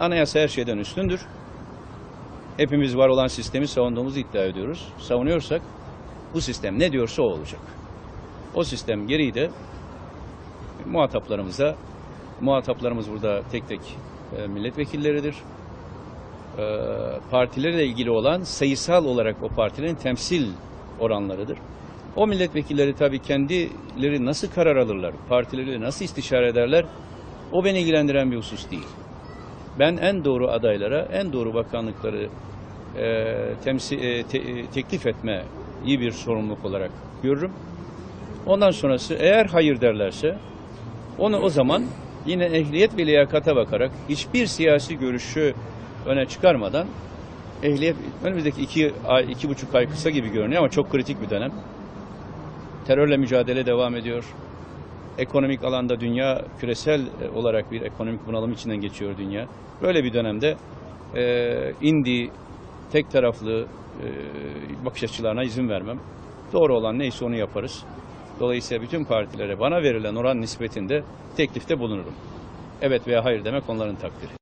Anayasa her şeyden üstündür. Hepimiz var olan sistemi savunduğumuzu iddia ediyoruz. Savunuyorsak bu sistem ne diyorsa o olacak. O sistem gereği de muhataplarımıza, muhataplarımız burada tek tek e, milletvekilleridir. E, partilerle ilgili olan sayısal olarak o partilerin temsil oranlarıdır. O milletvekilleri tabii kendileri nasıl karar alırlar, partileriyle nasıl istişare ederler, o beni ilgilendiren bir husus değil. Ben en doğru adaylara, en doğru bakanlıkları e, temsil, e, te- e, teklif etme iyi bir sorumluluk olarak görürüm. Ondan sonrası eğer hayır derlerse onu o zaman yine ehliyet ve liyakata bakarak hiçbir siyasi görüşü öne çıkarmadan ehliyet önümüzdeki iki ay, iki buçuk ay kısa gibi görünüyor ama çok kritik bir dönem. Terörle mücadele devam ediyor. Ekonomik alanda dünya küresel e, olarak bir ekonomik bunalım içinden geçiyor dünya. Böyle bir dönemde e, indi tek taraflı e, bakış açılarına izin vermem. Doğru olan neyse onu yaparız. Dolayısıyla bütün partilere bana verilen oran nispetinde teklifte bulunurum. Evet veya hayır demek onların takdiri.